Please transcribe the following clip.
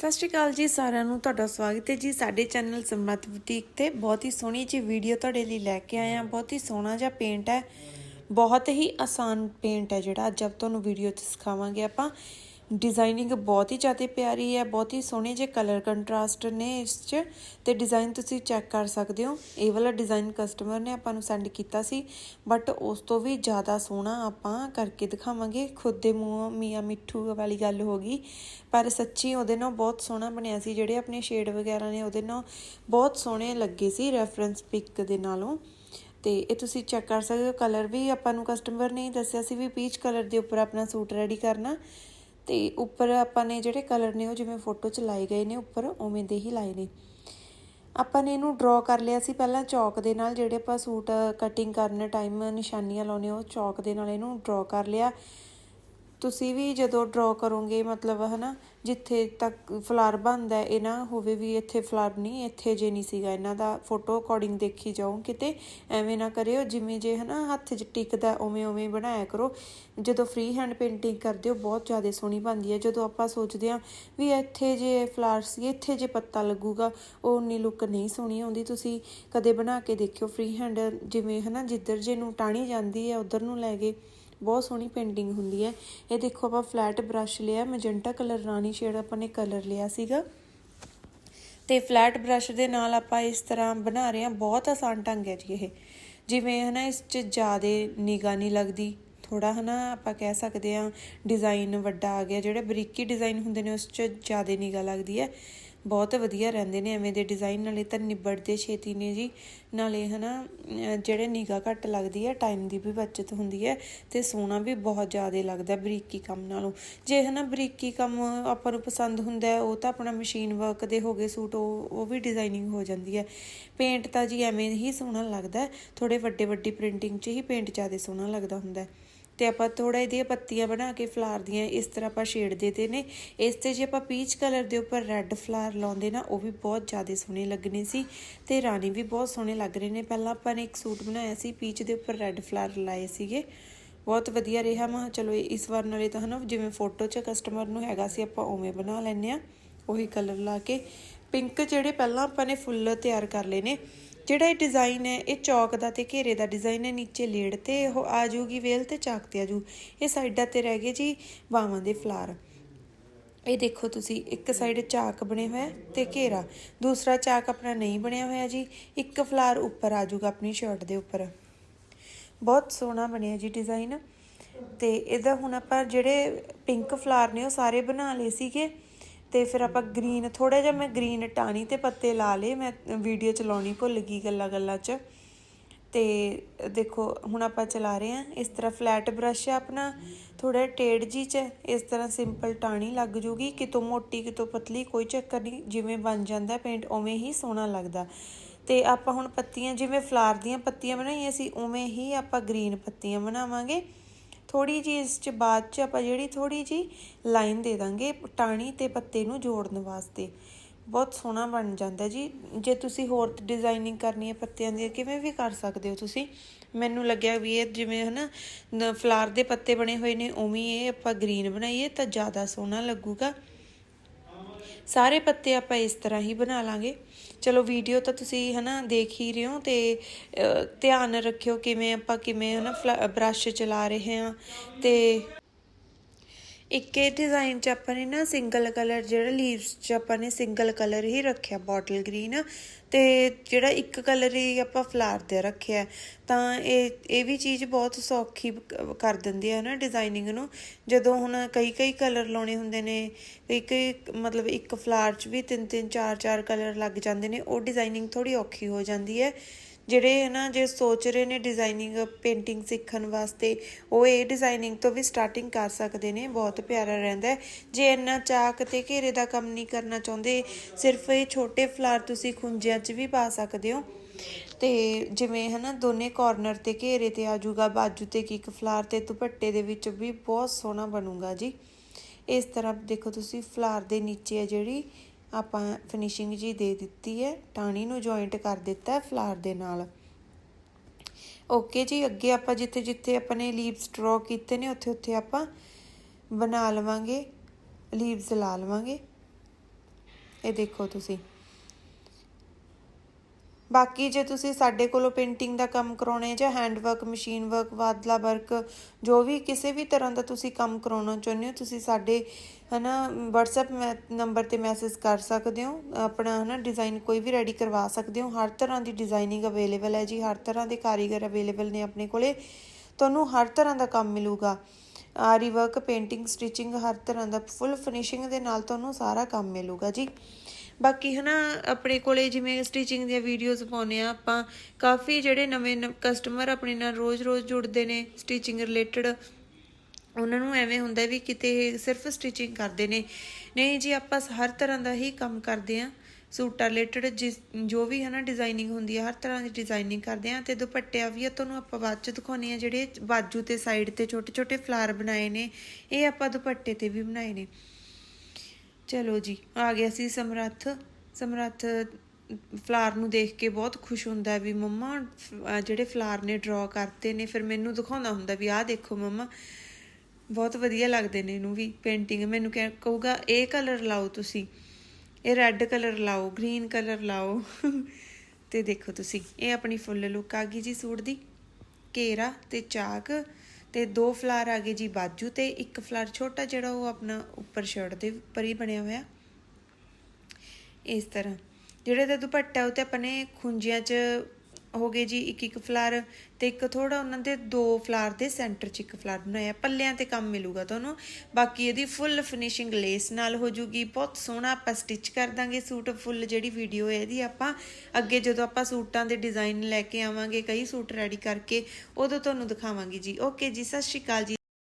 ਸਤਿ ਸ਼੍ਰੀ ਅਕਾਲ ਜੀ ਸਾਰਿਆਂ ਨੂੰ, ਤੁਹਾਡਾ ਸਵਾਗਤ ਹੈ ਜੀ ਸਾਡੇ ਚੈਨਲ ਸਮਰੱਥ ਬੁਟੀਕ ਤੇ। ਬਹੁਤ ਹੀ ਸੋਹਣੀ ਜੀ ਵੀਡੀਓ ਤੁਹਾਡੇ ਲਈ ਲੈ ਕੇ ਆਏ ਹਾਂ। ਬਹੁਤ ਹੀ ਸੋਹਣਾ ਜਿਹਾ ਪੇਂਟ ਹੈ। ਬਹੁਤ ਹੀ ਆਸਾਨ ਪੇਂਟ ਹੈ ਜਿਹੜਾ। ਅੱਜ ਆਪ ਤੁਹਾਨੂੰ ਵੀਡੀਓ 'ਚ ਸਿਖਾਵਾਂਗੇ ਆਪਾਂ। ਡਿਜ਼ਾਈਨਿੰਗ ਬਹੁਤ ਹੀ ਜ਼ਿਆਦਾ ਪਿਆਰੀ ਹੈ, ਬਹੁਤ ਹੀ ਸੋਹਣੇ ਜੇ ਕਲਰ ਕੰਟਰਾਸਟ ਨੇ ਇਸ 'ਚ ਤੇ ਡਿਜ਼ਾਈਨ ਤੁਸੀਂ ਚੈੱਕ ਕਰ ਸਕਦੇ ਹੋ। ਇਹ ਵਾਲਾ ਡਿਜ਼ਾਈਨ ਕਸਟਮਰ ਨੇ ਆਪਾਂ ਨੂੰ ਸੈਂਡ ਕੀਤਾ ਸੀ ਬਟ ਉਸ ਤੋਂ ਵੀ ਜ਼ਿਆਦਾ ਸੋਹਣਾ ਆਪਾਂ ਕਰਕੇ ਦਿਖਾਵਾਂਗੇ। ਖੁਦ ਦੇ ਮੂੰਹ ਮੀਆਂ ਮਿੱਠੂ ਵਾਲੀ ਗੱਲ ਹੋ ਗਈ, ਪਰ ਸੱਚੀ ਉਹਦੇ ਨਾਲ ਬਹੁਤ ਸੋਹਣਾ ਬਣਿਆ ਸੀ। ਜਿਹੜੇ ਆਪਣੇ ਸ਼ੇਡ ਵਗੈਰਾ ਨੇ ਉਹਦੇ ਨਾਲ ਬਹੁਤ ਸੋਹਣੇ ਲੱਗੇ ਸੀ ਰੈਫਰੈਂਸ ਪਿਕ ਦੇ ਨਾਲੋਂ। ਤੇ ਇਹ ਤੁਸੀਂ ਚੈੱਕ ਕਰ ਸਕਦੇ ਹੋ ਕਲਰ ਵੀ ਆਪਾਂ ਨੂੰ ਕਸਟਮਰ ਨੇ ਹੀ ਦੱਸਿਆ ਸੀ ਵੀ ਪੀਚ ਕਲਰ ਦੇ ਉੱਪਰ ਆਪਣਾ ਸੂਟ ਰੈਡੀ ਕਰਨਾ। ਤੇ ਉੱਪਰ ਆਪਾਂ ਨੇ ਜਿਹੜੇ ਕਲਰ ਨੇ ਉਹ ਜਿਵੇਂ ਫੋਟੋ 'ਚ ਲਾਏ ਗਏ ਨੇ, ਉੱਪਰ ਉਵੇਂ ਦੇ ਹੀ ਲਾਏ ਨੇ। ਆਪਾਂ ਨੇ ਇਹਨੂੰ ਡਰਾ ਕਰ ਲਿਆ ਸੀ ਪਹਿਲਾਂ ਚੌਕ ਦੇ ਨਾਲ, ਜਿਹੜੇ ਆਪਾਂ ਸੂਟ ਕਟਿੰਗ ਕਰਨ ਟਾਈਮ ਨਿਸ਼ਾਨੀਆਂ ਲਾਉਨੇ ਉਹ ਚੌਕ ਦੇ ਨਾਲ ਇਹਨੂੰ ਡਰਾ ਕਰ ਲਿਆ। ਤੁਸੀਂ ਵੀ ਜਦੋਂ ਡਰਾ ਕਰੋਗੇ, ਮਤਲਬ ਹਨਾ, ਜਿੱਥੇ ਤੱਕ ਫਲਾਰ ਬਣਦਾ ਇਹ ਨਾ ਹੋਵੇ ਵੀ ਇੱਥੇ ਫਲਾਰ ਨਹੀਂ, ਇੱਥੇ ਜੇ ਨਹੀਂ ਸੀਗਾ। ਇਹਨਾਂ ਦਾ ਫੋਟੋ ਅਕੋਰਡਿੰਗ ਦੇਖੀ ਜਾਓ, ਕਿਤੇ ਐਵੇਂ ਨਾ ਕਰਿਓ, ਜਿਵੇਂ ਜੇ ਹਨਾ ਹੱਥ 'ਚ ਟਿਕਦਾ, ਉਵੇਂ ਉਵੇਂ ਬਣਾਇਆ ਕਰੋ। ਜਦੋਂ ਫ੍ਰੀ ਹੈਂਡ ਪੇਂਟਿੰਗ ਕਰਦੇ ਹੋ, ਬਹੁਤ ਜ਼ਿਆਦਾ ਸੋਹਣੀ ਬਣਦੀ ਹੈ। ਜਦੋਂ ਆਪਾਂ ਸੋਚਦੇ ਹਾਂ ਵੀ ਇੱਥੇ ਜੇ ਫਲਾਰ ਸੀ, ਇੱਥੇ ਜੇ ਪੱਤਾ ਲੱਗੂਗਾ, ਉਹ ਉਨੀ ਲੁੱਕ ਨਹੀਂ ਸੋਹਣੀ ਆਉਂਦੀ। ਤੁਸੀਂ ਕਦੇ ਬਣਾ ਕੇ ਦੇਖਿਓ ਫ੍ਰੀ ਹੈਂਡ ਜਿਵੇਂ ਹਨਾ, ਜਿੱਧਰ ਜੇ ਨੂੰ ਟਾਣੀ ਜਾਂਦੀ ਹੈ, ਉਧਰ ਨੂੰ ਲੈ ਗਏ ਬਹੁਤ ਸੋਹਣੀ ਪੇਂਟਿੰਗ ਹੁੰਦੀ ਹੈ। ਇਹ ਦੇਖੋ ਆਪਾਂ ਫਲੈਟ ਬ੍ਰਸ਼ ਲਿਆ, ਮੈਜੈਂਟਾ ਕਲਰ ਰਾਣੀ ਸ਼ੇਡ ਆਪਾਂ ਨੇ ਕਲਰ ਲਿਆ ਸੀਗਾ। ਤੇ ਫਲੈਟ ਬ੍ਰਸ਼ ਦੇ ਨਾਲ ਆਪਾਂ ਇਸ ਤਰ੍ਹਾਂ ਬਣਾ ਰਹੇ ਹਾਂ। ਬਹੁਤ ਆਸਾਨ ਢੰਗ ਹੈ ਜੀ ਇਹ। ਜਿਵੇਂ ਹਨਾ, ਇਸ 'ਚ ਜ਼ਿਆਦਾ ਨਿਗਾ ਨਹੀਂ ਲੱਗਦੀ। ਥੋੜਾ ਹਨਾ ਆਪਾਂ ਕਹਿ ਸਕਦੇ ਹਾਂ ਡਿਜ਼ਾਈਨ ਵੱਡਾ ਆ ਗਿਆ। ਜਿਹੜੇ ਬਰੀਕੀ ਡਿਜ਼ਾਈਨ ਹੁੰਦੇ ਨੇ, ਉਸ 'ਚ ਜ਼ਿਆਦਾ ਨਿਗਾ ਲੱਗਦੀ ਹੈ। ਬਹੁਤ ਵਧੀਆ ਰਹਿੰਦੇ ਨੇ, ਐਵੇਂ ਦੇ ਡਿਜ਼ਾਈਨ ਨਾਲੇ ਤਾਂ ਨਿਬੜਦੇ ਛੇਤੀ ਨੇ ਜੀ। ਨਾਲੇ ਹਨਾ, ਅਹ ਜਿਹੜੇ ਨਿਗਾ ਘੱਟ ਲੱਗਦੀ ਹੈ ਟਾਈਮ ਦੀ ਵੀ ਬਚਤ ਹੁੰਦੀ ਹੈ ਤੇ ਸੋਹਣਾ ਵੀ ਬਹੁਤ ਜ਼ਿਆਦਾ ਲੱਗਦਾ ਬਰੀਕੀ ਕੰਮ ਨਾਲੋਂ। ਜੇ ਹਨਾ ਬਰੀਕੀ ਕੰਮ ਆਪਾਂ ਨੂੰ ਪਸੰਦ ਹੁੰਦਾ ਹੈ, ਉਹ ਤਾਂ ਆਪਣਾ ਮਸ਼ੀਨ ਵਰਕ ਦੇ ਹੋ ਗਏ ਸੂਟ, ਉਹ ਉਹ ਵੀ ਡਿਜ਼ਾਈਨਿੰਗ ਹੋ ਜਾਂਦੀ ਹੈ। ਪੇਂਟ ਤਾਂ ਜੀ ਐਵੇਂ ਹੀ ਸੋਹਣਾ ਲੱਗਦਾ ਥੋੜੇ ਵੱਡੇ ਵੱਡੀ ਪ੍ਰਿੰਟਿੰਗ 'ਚ ਹੀ ਪੇਂਟ ਜ਼ਿਆਦਾ ਸੋਹਣਾ ਲੱਗਦਾ ਹੁੰਦਾ ਹੈ। ਤੇ ਆਪਾਂ ਥੋੜਾ ਇਹਦੀਆਂ ਪੱਤੀਆਂ ਬਣਾ ਕੇ ਫਲਾਰ ਦੀਆਂ ਇਸ ਤਰ੍ਹਾਂ ਆਪਾਂ ਸ਼ੇਡ ਦੇਤੇ ਨੇ। ਇਸ ਤੇ ਜੇ ਆਪਾਂ ਪੀਚ ਕਲਰ ਦੇ ਉੱਪਰ ਰੈੱਡ ਫਲਾਰ ਲਾਉਂਦੇ ਨਾ, ਉਹ ਵੀ ਬਹੁਤ ਜ਼ਿਆਦਾ ਸੋਹਣੇ ਲੱਗਣੇ ਸੀ ਤੇ ਰਾਣੀ ਵੀ ਬਹੁਤ ਸੋਹਣੇ ਲੱਗ ਰਹੇ ਨੇ। ਪਹਿਲਾਂ ਆਪਾਂ ਨੇ ਇੱਕ ਸੂਟ ਬਣਾਇਆ ਸੀ, ਪੀਚ ਦੇ ਉੱਪਰ ਰੈੱਡ ਫਲਾਰ ਲਾਏ ਸੀਗੇ। ਬਹੁਤ ਵਧੀਆ ਰਿਹਾ ਮੈਂ ਕਿਹਾ ਚਲੋ ਇਸ ਵਾਰ ਨਾਲੇ ਤਾਂ ਹਨਾ, ਜਿਵੇਂ ਫੋਟੋ 'ਚ ਕਸਟਮਰ ਨੂੰ ਹੈਗਾ ਸੀ, ਆਪਾਂ ਉਵੇਂ ਬਣਾ ਲੈਨੇ ਆ ਉਹੀ ਕਲਰ ਲਾ ਕੇ। ਪਿੰਕ ਜਿਹੜੇ ਪਹਿਲਾਂ ਆਪਾਂ ਨੇ ਫੁੱਲ ਤਿਆਰ ਕਰ ਲਏ ਨੇ ਜਿਹੜਾ ਇਹ ਡਿਜ਼ਾਈਨ ਹੈ, ਇਹ ਚੌਕ ਦਾ ਤੇ ਘੇਰੇ ਦਾ ਡਿਜ਼ਾਈਨ ਹੈ, ਨੀਚੇ ਲੇੜ ਤੇ ਉਹ ਆ ਜੂਗੀ ਵੇਲ ਤੇ ਚਾਕ ਤੇ ਆ ਜੂ ਇਹ ਸਾਈਡਾਂ ਤੇ ਰਹਿ ਗਏ ਜੀ ਬਾਵਾਂ ਦੇ ਫਲਾਰ। ਇਹ ਦੇਖੋ ਤੁਸੀਂ, ਇੱਕ ਸਾਈਡ ਚਾਕ ਬਣੇ ਹੋਇਆ ਤੇ ਘੇਰਾ। ਦੂਸਰਾ ਚਾਕ ਆਪਣਾ ਨਹੀਂ ਬਣਿਆ ਹੋਇਆ ਜੀ, ਇੱਕ ਫਲਾਰ ਉੱਪਰ ਆ ਜਾਊਗਾ ਆਪਣੀ ਸ਼ਰਟ ਦੇ ਉੱਪਰ। ਬਹੁਤ ਸੋਹਣਾ ਬਣਿਆ ਜੀ ਡਿਜ਼ਾਈਨ ਤੇ ਇਹਦਾ ਹੁਣ ਆਪਾਂ ਜਿਹੜੇ ਪਿੰਕ ਫਲਾਰ ਨੇ ਉਹ ਸਾਰੇ ਬਣਾ ਲਏ ਸੀਗੇ। ਤੇ ਫਿਰ ਆਪਾਂ ਗ੍ਰੀਨ ਥੋੜਾ ਜਿਹਾ ਮੈਂ ਗ੍ਰੀਨ ਟਾਣੀ ਤੇ ਪੱਤੇ ਲਾ ਲਏ, ਮੈਂ ਵੀਡੀਓ ਚਲਾਉਣੀ ਭੁੱਲ ਗਈ ਗੱਲਾਂ ਗੱਲਾਂ 'ਚ। ਤੇ ਦੇਖੋ, ਹੁਣ ਆਪਾਂ ਚਲਾ ਰਹੇ ਹਾਂ। ਇਸ ਤਰ੍ਹਾਂ ਫਲੈਟ ਬ੍ਰਸ਼ ਹੈ ਆਪਣਾ ਥੋੜਾ ਟੇੜ ਜੀ ਚ। ਇਸ ਤਰ੍ਹਾਂ ਸਿੰਪਲ ਟਾਣੀ ਲੱਗ ਜੂਗੀ। ਕਿਤੋਂ ਮੋਟੀ, ਕਿਤੋਂ ਪਤਲੀ, ਕੋਈ ਚੱਕਰ ਨਹੀਂ। ਜਿਵੇਂ ਬਣ ਜਾਂਦਾ ਪੇਂਟ ਉਵੇਂ ਹੀ ਸੋਹਣਾ ਲੱਗਦਾ। ਤੇ ਆਪਾਂ ਹੁਣ ਪੱਤੀਆਂ, ਜਿਵੇਂ ਫਲਾਰ ਦੀਆਂ ਪੱਤੀਆਂ ਬਣਾਈਆਂ ਸੀ, ਉਵੇਂ ਹੀ ਆਪਾਂ ਗ੍ਰੀਨ ਪੱਤੀਆਂ ਬਣਾਵਾਂਗੇ। ਥੋੜੀ ਜੀ ਇਸ ਚ ਬਾਅਦ ਚ ਆਪਾਂ ਜਿਹੜੀ ਥੋੜੀ ਜੀ ਲਾਈਨ ਦੇ ਦਾਂਗੇ ਟਾਣੀ ਤੇ ਪੱਤੇ ਨੂੰ ਜੋੜਨ ਵਾਸਤੇ। ਬਹੁਤ ਸੋਹਣਾ ਬਣ ਜਾਂਦਾ ਜੀ। ਜੇ ਤੁਸੀਂ ਹੋਰ ਡਿਜ਼ਾਈਨਿੰਗ ਕਰਨੀ ਹੈ ਪੱਤਿਆਂ ਦੀ, ਕਿਵੇਂ ਵੀ ਕਰ ਸਕਦੇ ਹੋ ਤੁਸੀਂ। ਮੈਨੂੰ ਲੱਗਿਆ ਵੀ ਇਹ ਜਿਵੇਂ ਹਨਾ ਫਲਾਰ ਦੇ ਪੱਤੇ ਬਣੇ ਹੋਏ ਨੇ, ਉਵੇਂ ਇਹ ਆਪਾਂ ਗ੍ਰੀਨ ਬਣਾਈਏ ਤਾਂ ਜ਼ਿਆਦਾ ਸੋਹਣਾ ਲੱਗੂਗਾ। ਸਾਰੇ ਪੱਤੇ ਆਪਾਂ ਇਸ ਤਰ੍ਹਾਂ ਹੀ ਬਣਾ ਲਾਂਗੇ। ਚਲੋ ਵੀਡੀਓ ਤਾਂ ਤੁਸੀਂ ਹਨਾ ਦੇਖ ਹੀ ਰਹੇ ਹੋ ਤੇ ਧਿਆਨ ਰੱਖਿਓ ਕਿਵੇਂ ਆਪਾਂ ਕਿਵੇਂ ਹਨਾ ਬ੍ਰਸ਼ ਚਲਾ ਰਹੇ ਹਾਂ ਤੇ ਇੱਕ ਇਹ ਡਿਜ਼ਾਈਨ ਚ ਆਪਾਂ ਨੇ ਨਾ ਸਿੰਗਲ ਕਲਰ ਜਿਹੜਾ ਲੀਵਸ ਚ ਆਪਾਂ ਨੇ ਸਿੰਗਲ ਕਲਰ ਹੀ ਰੱਖਿਆ ਬੋਟਲ ਗ੍ਰੀਨ ਤੇ ਜਿਹੜਾ ਇੱਕ ਕਲਰ ਹੀ ਆਪਾਂ ਫਲਾਰ ਤੇ ਰੱਖਿਆ। ਤਾਂ ਇਹ ਇਹ ਵੀ ਚੀਜ਼ ਬਹੁਤ ਸੌਖੀ ਕਰ ਦਿੰਦੀ ਹੈ ਨਾ ਡਿਜ਼ਾਈਨਿੰਗ ਨੂੰ। ਜਦੋਂ ਹੁਣ ਕਈ ਕਈ ਕਲਰ ਲਾਉਣੇ ਹੁੰਦੇ ਨੇ ਕਈ ਕਈ ਮਤਲਬ ਇੱਕ ਫਲਾਰ ਚ ਵੀ ਤਿੰਨ ਤਿੰਨ, ਚਾਰ ਚਾਰ ਕਲਰ ਲੱਗ ਜਾਂਦੇ ਨੇ, ਉਹ ਡਿਜ਼ਾਈਨਿੰਗ ਥੋੜੀ ਔਖੀ ਹੋ ਜਾਂਦੀ ਹੈ। ਜਿਹੜੇ ਨਾ ਜੇ ਸੋਚ ਰਹੇ ਨੇ ਡਿਜ਼ਾਈਨਿੰਗ ਪੇਂਟਿੰਗ ਸਿੱਖਣ ਵਾਸਤੇ, ਉਹ ਇਹ ਡਿਜ਼ਾਈਨਿੰਗ ਤੋਂ ਵੀ ਸਟਾਰਟਿੰਗ ਕਰ ਸਕਦੇ ਨੇ, ਬਹੁਤ ਪਿਆਰਾ ਰਹਿੰਦਾ ਜੇ ਇੰਨਾ ਚਾਕ ਤੇ ਘੇਰੇ ਦਾ ਕੰਮ ਨਹੀਂ ਕਰਨਾ ਚਾਹੁੰਦੇ, ਸਿਰਫ ਇਹ ਛੋਟੇ ਫਲਾਰ ਤੁਸੀਂ ਖੁੰਝਿਆਂ 'ਚ ਵੀ ਪਾ ਸਕਦੇ ਹੋ। ਤੇ ਜਿਵੇਂ ਹਨਾ, ਦੋਨੇ ਕਾਰਨਰ ਤੇ ਘੇਰੇ ਤੇ ਆ ਜਾਊਗਾ ਬਾਜੂ ਤੇ ਇੱਕ ਫਲਾਰ ਤੇ ਦੁਪੱਟੇ ਦੇ ਵਿੱਚ ਵੀ ਬਹੁਤ ਸੋਹਣਾ ਬਣੂਗਾ ਜੀ। ਇਸ ਤਰ੍ਹਾਂ ਦੇਖੋ ਤੁਸੀਂ, ਫਲਾਰ ਦੇ ਨੀਚੇ ਹੈ ਜਿਹੜੀ ਆਪਾਂ ਫਿਨਿਸ਼ਿੰਗ ਜੀ ਦੇ ਦਿੱਤੀ ਹੈ ਟਾਣੀ ਨੂੰ ਜੁਆਇੰਟ ਕਰ ਦਿੱਤਾ ਹੈ ਫਲਾਰ ਦੇ ਨਾਲ। ਓਕੇ ਜੀ, ਅੱਗੇ ਆਪਾਂ ਜਿੱਥੇ ਜਿੱਥੇ ਆਪਾਂ ਨੇ ਲੀਵਸ ਡਰਾ ਕੀਤੇ ਨੇ, ਉੱਥੇ ਉੱਥੇ ਆਪਾਂ ਬਣਾ ਲਵਾਂਗੇ ਲੀਵਸ ਲਾ ਲਵਾਂਗੇ। ਇਹ ਦੇਖੋ ਤੁਸੀਂ। ਬਾਕੀ ਜੇ ਤੁਸੀਂ ਸਾਡੇ ਕੋਲੋਂ ਪੇਂਟਿੰਗ ਦਾ ਕੰਮ ਕਰਾਉਣੇ ਜਾਂ ਹੈਂਡ ਵਰਕ ਮਸ਼ੀਨ ਵਰਕ, ਵਾਦਲਾ ਵਰਕ, ਜੋ ਵੀ ਕਿਸੇ ਵੀ ਤਰ੍ਹਾਂ ਦਾ ਤੁਸੀਂ ਕੰਮ ਕਰਾਉਣਾ ਚਾਹੁੰਦੇ ਹੋ, ਤੁਸੀਂ ਸਾਡੇ, ਹਨਾ, WhatsApp ਨੰਬਰ ਤੇ ਮੈਸੇਜ ਕਰ ਸਕਦੇ ਹੋ, ਆਪਣਾ, ਹਨਾ ਡਿਜ਼ਾਈਨ ਕੋਈ ਵੀ ਰੈਡੀ ਕਰਵਾ ਸਕਦੇ ਹੋ, ਹਰ ਤਰ੍ਹਾਂ ਦੀ ਡਿਜ਼ਾਈਨਿੰਗ ਅਵੇਲੇਬਲ ਹੈ ਜੀ, ਹਰ ਤਰ੍ਹਾਂ ਦੇ ਕਾਰੀਗਰ ਅਵੇਲੇਬਲ ਨੇ ਆਪਣੇ ਕੋਲੇ, ਤੁਹਾਨੂੰ ਹਰ ਤਰ੍ਹਾਂ ਦਾ ਕੰਮ ਮਿਲੂਗਾ। ਆਰੀ ਵਰਕ ਪੇਂਟਿੰਗ ਸਟਿਚਿੰਗ ਹਰ ਤਰ੍ਹਾਂ ਦਾ ਫੁੱਲ ਫਿਨਿਸ਼ਿੰਗ ਦੇ ਨਾਲ ਤੁਹਾਨੂੰ ਸਾਰਾ ਕੰਮ ਮਿਲੂਗਾ ਜੀ। ਬਾਕੀ ਹਨਾ, ਆਪਣੇ ਕੋਲੇ ਜਿਵੇਂ ਸਟਿਚਿੰਗ ਦੀਆਂ ਵੀਡੀਓਜ਼ ਪਾਉਨੇ ਆ ਆਪਾਂ, ਕਾਫੀ ਜਿਹੜੇ ਨਵੇਂ ਕਸਟਮਰ ਆਪਣੇ ਨਾਲ ਰੋਜ਼-ਰੋਜ਼ ਜੁੜਦੇ ਨੇ ਸਟਿਚਿੰਗ ਰਿਲੇਟਡ ਉਹਨਾਂ ਨੂੰ ਐਵੇਂ ਹੁੰਦਾ ਵੀ ਕਿਤੇ ਇਹ ਸਿਰਫ ਸਟਿਚਿੰਗ ਕਰਦੇ ਨੇ। ਨਹੀਂ ਜੀ, ਆਪਾਂ ਹਰ ਤਰ੍ਹਾਂ ਦਾ ਹੀ ਕੰਮ ਕਰਦੇ ਆ ਸੂਟਾਂ ਰਿਲੇਟਡ ਜਿਸ, ਜੋ ਵੀ ਹੈ ਨਾ ਡਿਜ਼ਾਈਨਿੰਗ ਹੁੰਦੀ ਹੈ ਹਰ ਤਰ੍ਹਾਂ ਦੀ ਡਿਜ਼ਾਈਨਿੰਗ ਕਰਦੇ ਆ ਤੇ ਦੁਪੱਟਿਆਂ ਵੀ ਆ, ਤੁਹਾਨੂੰ ਆਪਾਂ ਬਾਅਦ ਚ ਦਿਖਾਉਣੇ ਆ ਜਿਹੜੇ ਬਾਜੂ ਤੇ ਸਾਈਡ ਤੇ ਛੋਟੇ ਛੋਟੇ ਫਲਾਰ ਬਣਾਏ ਨੇ, ਇਹ ਆਪਾਂ ਦੁਪੱਟੇ ਤੇ ਵੀ ਬਣਾਏ ਨੇ। ਚਲੋ ਜੀ, ਆ ਗਿਆ ਸੀ ਸਮਰੱਥ। ਸਮਰੱਥ, ਫਲਾਰ ਨੂੰ ਦੇਖ ਕੇ ਬਹੁਤ ਖੁਸ਼ ਹੁੰਦਾ ਵੀ ਮੰਮਾ ਜਿਹੜੇ ਫਲਾਰ ਨੇ ਡਰਾ ਕਰਤੇ ਨੇ, ਫਿਰ ਮੈਨੂੰ ਦਿਖਾਉਂਦਾ ਹੁੰਦਾ ਵੀ ਆਹ ਦੇਖੋ ਮੰਮਾ। ਬਹੁਤ ਵਧੀਆ ਲੱਗਦੇ ਨੇ ਇਹਨੂੰ ਵੀ ਪੇਂਟਿੰਗ। ਮੈਨੂੰ ਕਹਿ, ਕਹੂਗਾ, ਇਹ ਕਲਰ ਲਾਓ ਤੁਸੀਂ। ਇਹ ਰੈੱਡ ਕਲਰ ਲਾਓ, ਗ੍ਰੀਨ ਕਲਰ ਲਾਓ। ਤੇ ਦੇਖੋ ਤੁਸੀਂ, ਇਹ ਆਪਣੀ ਫੁੱਲ ਲੁੱਕ ਆ ਗਈ ਜੀ ਸੂਟ ਦੀ। ਘੇਰਾ ਤੇ ਚਾਕ। ਤੇ ਦੋ ਫਲਾਰ ਆ ਗਏ ਜੀ ਬਾਜੂ ਤੇ, ਇੱਕ ਫਲਾਰ ਛੋਟਾ ਜਿਹੜਾ ਉਹ ਆਪਣਾ ਉੱਪਰ ਸ਼ਰਟ ਦੇ ਉੱਪਰ ਹੀ ਬਣਿਆ ਹੋਇਆ। ਇਸ ਤਰ੍ਹਾਂ। ਜਿਹੜੇ ਦਾ ਦੁਪੱਟਾ ਉਹ ਤੇ ਆਪਾਂ ਨੇ ਖੁੰਝਿਆਂ 'ਚ ਹੋ ਗਏ ਜੀ ਇੱਕ ਇੱਕ ਫਲਾਰ ਤੇ ਇੱਕ ਥੋੜਾ ਉਹਨਾਂ ਦੇ ਦੋ ਫਲਾਰ ਦੇ ਸੈਂਟਰ 'ਚ ਇੱਕ ਫਲਾਰ ਬਣਾਇਆ। ਪੱਲਿਆਂ ਤੇ ਕੰਮ ਮਿਲੂਗਾ ਤੁਹਾਨੂੰ। ਬਾਕੀ ਇਹਦੀ ਫੁੱਲ ਫਿਨਿਸ਼ਿੰਗ ਲੇਸ ਨਾਲ ਹੋ ਜੂਗੀ। ਬਹੁਤ ਸੋਹਣਾ ਆਪਾਂ ਸਟਿਚ ਕਰ ਦਾਂਗੇ ਸੂਟ। ਫੁੱਲ ਜਿਹੜੀ ਵੀਡੀਓ ਹੈ ਇਹਦੀ ਆਪਾਂ ਅੱਗੇ ਜਦੋਂ ਆਪਾਂ ਸੂਟਾਂ ਦੇ ਡਿਜ਼ਾਈਨ ਲੈ ਕੇ ਆਵਾਂਗੇ, ਕਈ ਸੂਟ ਰੈਡੀ ਕਰਕੇ, ਉਦੋਂ ਤੁਹਾਨੂੰ ਦਿਖਾਵਾਂਗੇ ਜੀ। ਓਕੇ ਜੀ, ਸਤਿ ਸ਼੍ਰੀ ਅਕਾਲ ਜੀ।